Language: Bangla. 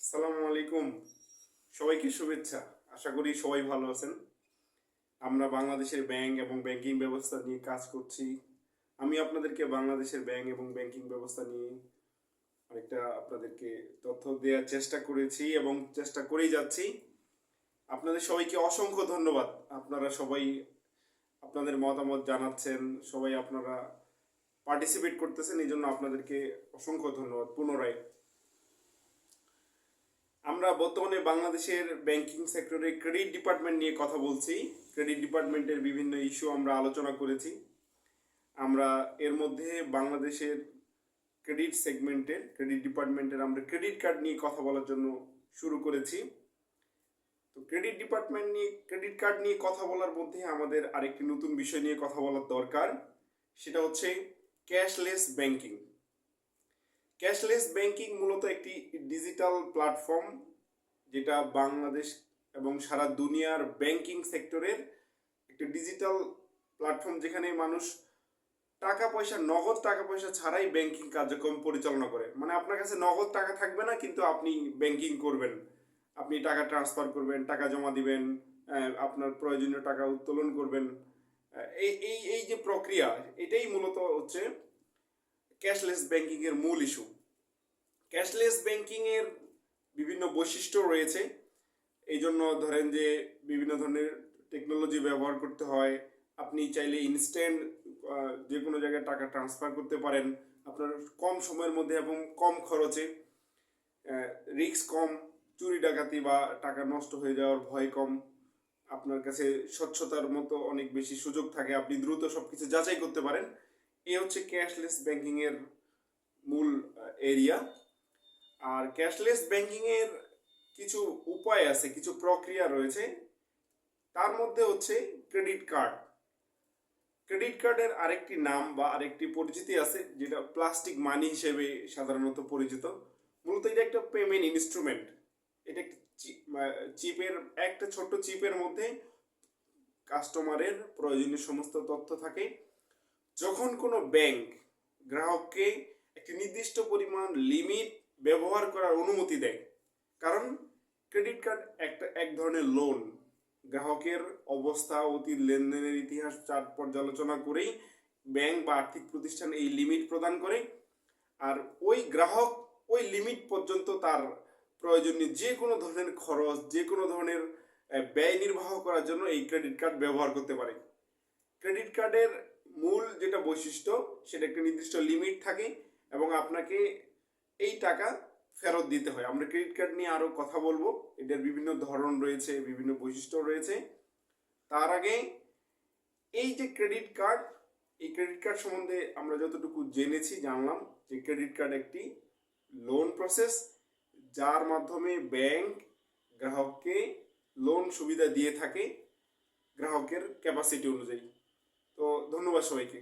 আসসালামু আলাইকুম। সবাইকে শুভেচ্ছা। আশা করি সবাই ভালো আছেন। আমরা বাংলাদেশের ব্যাংক এবং ব্যাংকিং ব্যবস্থা নিয়ে কাজ করছি। আমি আপনাদেরকে বাংলাদেশের ব্যাংক এবং ব্যাংকিং ব্যবস্থা নিয়ে অনেকটা আপনাদেরকে তথ্য দেওয়ার চেষ্টা করেছি এবং চেষ্টা করেই যাচ্ছি। আপনাদের সবাইকে অসংখ্য ধন্যবাদ। আপনারা সবাই আপনাদের মতামত জানাচ্ছেন, সবাই আপনারা পার্টিসিপেট করতেছেন এই জন্য আপনাদেরকে অসংখ্য ধন্যবাদ পুনরায়। আমরা বর্তমানে বাংলাদেশের ব্যাংকিং সেক্টরে ক্রেডিট ডিপার্টমেন্ট নিয়ে কথা বলছি। ক্রেডিট ডিপার্টমেন্টের বিভিন্ন ইস্যু আমরা আলোচনা করেছি। আমরা এর মধ্যে বাংলাদেশের ক্রেডিট সেগমেন্টের ক্রেডিট ডিপার্টমেন্টের আমরা ক্রেডিট কার্ড নিয়ে কথা বলার জন্য শুরু করেছি। তো ক্রেডিট ডিপার্টমেন্ট নিয়ে ক্রেডিট কার্ড নিয়ে কথা বলার মধ্যে আমাদের আরেকটি নতুন বিষয় নিয়ে কথা বলার দরকার। সেটা হচ্ছে ক্যাশলেস ব্যাংকিং ক্যাশলেস ব্যাংকিং মূলত একটি ডিজিটাল প্ল্যাটফর্ম যেটা বাংলাদেশ এবং সারা দুনিয়ার ব্যাংকিং সেক্টরের একটি ডিজিটাল প্ল্যাটফর্ম যেখানে মানুষ টাকা পয়সা, নগদ টাকা পয়সা ছাড়াই ব্যাংকিং কার্যক্রম পরিচালনা করে। মানে আপনার কাছে নগদ টাকা থাকবে না, কিন্তু আপনি ব্যাংকিং করবেন। আপনি টাকা ট্রান্সফার করবেন, টাকা জমা দিবেন আপনার প্রয়োজনীয় টাকা উত্তোলন করবেন। এই এই এই যে প্রক্রিয়া, এটাই মূলত হচ্ছে ক্যাশলেস ব্যাংকিং এর মূল ইস্যু ক্যাশলেস ব্যাংকিং এর বিভিন্ন বৈশিষ্ট্য রয়েছে। এই জন্য ধরেন যে বিভিন্ন ধরনের টেকনোলজি ব্যবহার করতে হয়। আপনি চাইলে ইনস্ট্যান্ট যে কোনো জায়গায় টাকা ট্রান্সফার করতে পারেন। আপনার কম সময়ের মধ্যে এবং কম খরচে রিস্ক কম, চুরি ডাকাতি বা টাকা নষ্ট হয়ে যাওয়ার ভয় কম। আপনার কাছে স্বচ্ছতার মতো অনেক বেশি সুযোগ থাকে। আপনি দ্রুত সব কিছু যাচাই করতে পারেন। এই হচ্ছে ক্যাশলেস ব্যাংকিংয়ের মূল এরিয়া আর ক্যাশলেস ব্যাংকিংয়ের কিছু উপায় আছে, কিছু প্রক্রিয়া রয়েছে। তার মধ্যে হচ্ছে ক্রেডিট কার্ড ক্রেডিট কার্ডের আরেকটি নাম বা আরেকটি পরিচিতি আছে, যেটা প্লাস্টিক মানি হিসেবে সাধারণত পরিচিত। মূলত এটা একটা পেমেন্ট ইনস্ট্রুমেন্ট এটা একটি চিপের, একটা ছোট্ট চিপের মধ্যে কাস্টমারের প্রয়োজনীয় সমস্ত তথ্য থাকে। যখন কোনো ব্যাংক গ্রাহককে একটি নির্দিষ্ট পরিমাণ লিমিট ব্যবহার করার অনুমতি দেয়, কারণ ক্রেডিট কার্ড একটা এক ধরনের লোন গ্রাহকের অবস্থা, অতীত লেনদেনের ইতিহাস চার্ট পর্যালোচনা করেই ব্যাংক বা আর্থিক প্রতিষ্ঠান এই লিমিট প্রদান করে। আর ওই গ্রাহক ওই লিমিট পর্যন্ত তার প্রয়োজনীয় যে কোনো ধরনের খরচ, যে কোনো ধরনের ব্যয় নির্বাহ করার জন্য এই ক্রেডিট কার্ড ব্যবহার করতে পারে। ক্রেডিট কার্ডের মূল যেটা বৈশিষ্ট্য, সেটা একটা নির্দিষ্ট লিমিট থাকে এবং আপনাকে এই টাকা ফেরত দিতে হয়। আমরা ক্রেডিট কার্ড নিয়ে আরও কথা বলব। এটার বিভিন্ন ধরন রয়েছে, বিভিন্ন বৈশিষ্ট্য রয়েছে। তার আগে এই যে ক্রেডিট কার্ড এই ক্রেডিট কার্ড সম্বন্ধে আমরা যতটুকু জেনেছি, জানলাম যে ক্রেডিট কার্ড একটি লোন প্রসেস যার মাধ্যমে ব্যাংক গ্রাহককে লোন সুবিধা দিয়ে থাকে, গ্রাহকের ক্যাপাসিটি অনুযায়ী। তো ধন্যবাদ সবাইকে